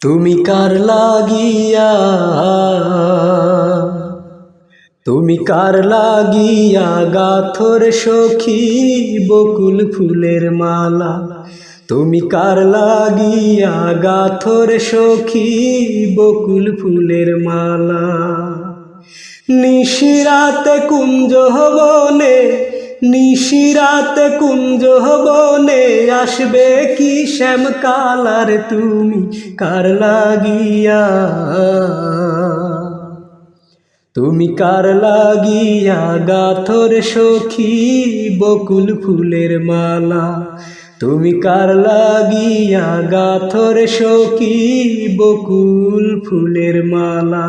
তুমি কার লাগিয়া? তুমি কার লাগিয়া গাথর সখী বকুল ফুলের মালা? তুমি কার লাগিয়া গাথর সখী বকুল ফুলের মালা? নিশিরাতে কুঞ্জ বনে নিশিরাতে কুঞ্জ বনে আসবে কি শ্যাম কালার তুমি? কার লাগিয়া? তুমি কার লাগিয়া? গাথর সখী বকুল ফুলের মালা। তুমি কার লাগিয়া? গাথর সখী বকুল ফুলের মালা।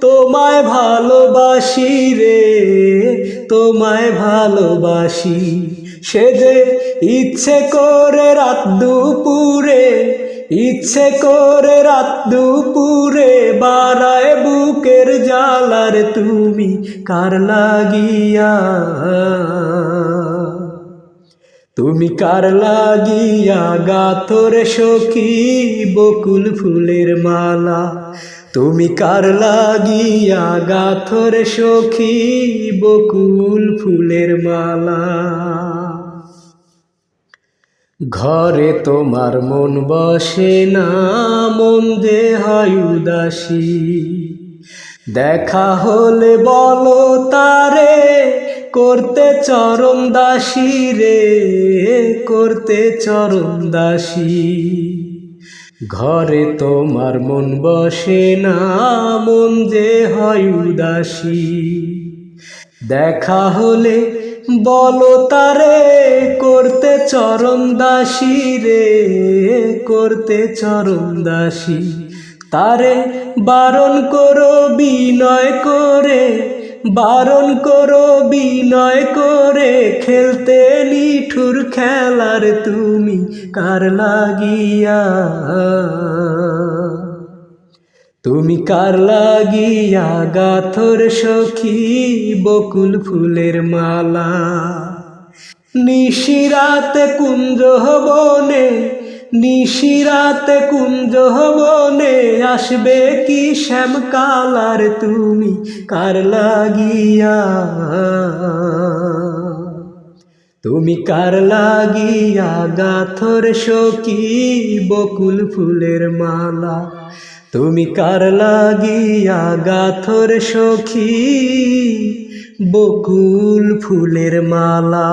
তোমায় ভালোবাসি রে, তোমায় ভালোবাসি। সে যে ইচ্ছে করে রাত দুপুরে, ইচ্ছে করে রাত দুপুরে বাড়ায় বুকের জ্বালার তুমি কার লাগিয়া? তুমি কার লাগিয়া গাথর সখী বকুল ফুলের মালা? তুমি কার লাগিয়া গাথর সখী, বকুল ফুলের মালা? ঘরে তোমার মন বসে না, মন হয় উদাসী। দেখা হলে বলো তারে, করতে চরম দাসী রে, করতে চরম দাসী। ঘরে তোমার মন বসে না, মন যে হয় উদাসী। দেখা হলে বলো তারে, করতে চরম দাসী রে, করতে চরম দাসী। তারে বারণ করো, বিনয় করে বারণ করো, বিনয় করে, খেলতে নিঠুর খেলার তুমি কার লাগিয়া? তুমি কার লাগিয়া গাথর সখী, বকুল ফুলের মালা? নিশিরাতে কুঞ্জ বনে নিশিরাতে কুঞ্জ বনে আসবে কি শ্যাম কালার তুমি? কার লাগিয়া? তুমি কার লাগিয়া? গাথর সখী বকুল ফুলের মালা। তুমি কার লাগিয়া? গাথর সখী বকুল ফুলের মালা।